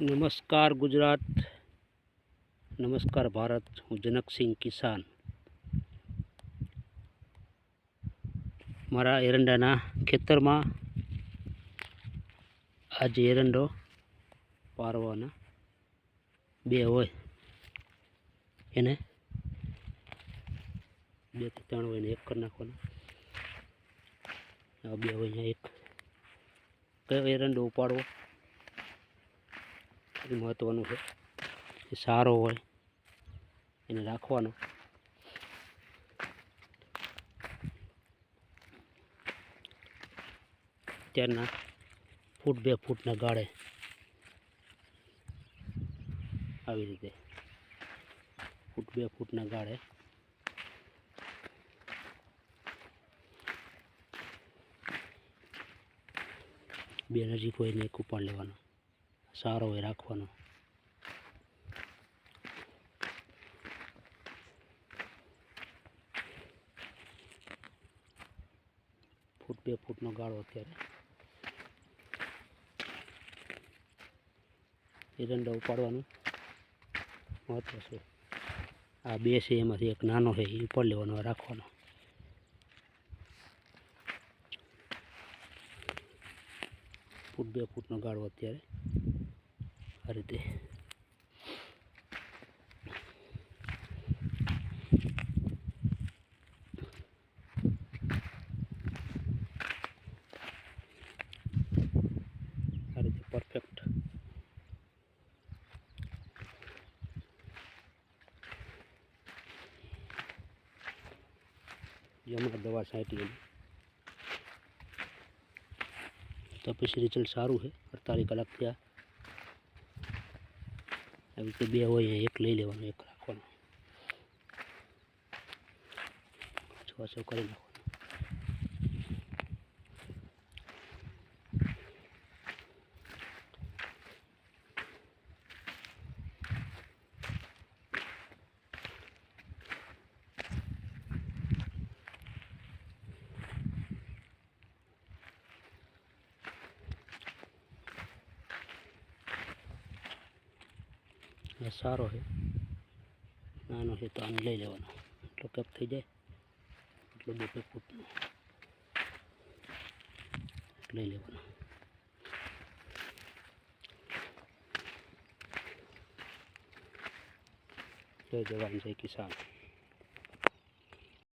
નમસ્કાર ગુજરાત, નમસ્કાર ભારત, હું જનકસિંહ કિસાન. મારા એરંડાના ખેતરમાં આજે એરંડો પારવાના બે હોય. એને બેથી ત્રણ હોય ને એક કરી નાખવાના. બે હોય એક. કયો એરંડો ઉપાડવો? એ મહત્ત્વનું છે. એ સારો હોય એને રાખવાનો. ત્યારના ફૂટ બે ફૂટના ગાળે આવી રીતે ફૂટ બે ફૂટના ગાળે બે નજીક હોય ને એક ઉપાડ લેવાનો. સારો હોય રાખવાનો. ફૂટ બે ફૂટનો ગાળો અત્યારે. એરંડા ઉપાડવાનું મહત્વ છે. આ બે છે, એમાંથી એક નાનો છે, એ ઉપાડ લેવાનો રાખવાનો. ફૂટ બે ફૂટનો ગાળો અત્યારે. આ રીતે આ રીતે પરફેક્ટ હમણાં દવા છાંટી એની તો પછી રિઝલ્ટ સારું છે અડતાલીસ કલાક થયા આવી રીતે બે હોય એક લઈ લેવાનો એક રાખવાનો. છ છો કરી નાખવાનો આ સારો છે. નાનો છે તો આને લઈ લેવાનો. એટલો કેપ થઈ જાય. એટલો બે બે ફૂટનો લઈ લેવાનો. જય જવાન, જય કિસાન.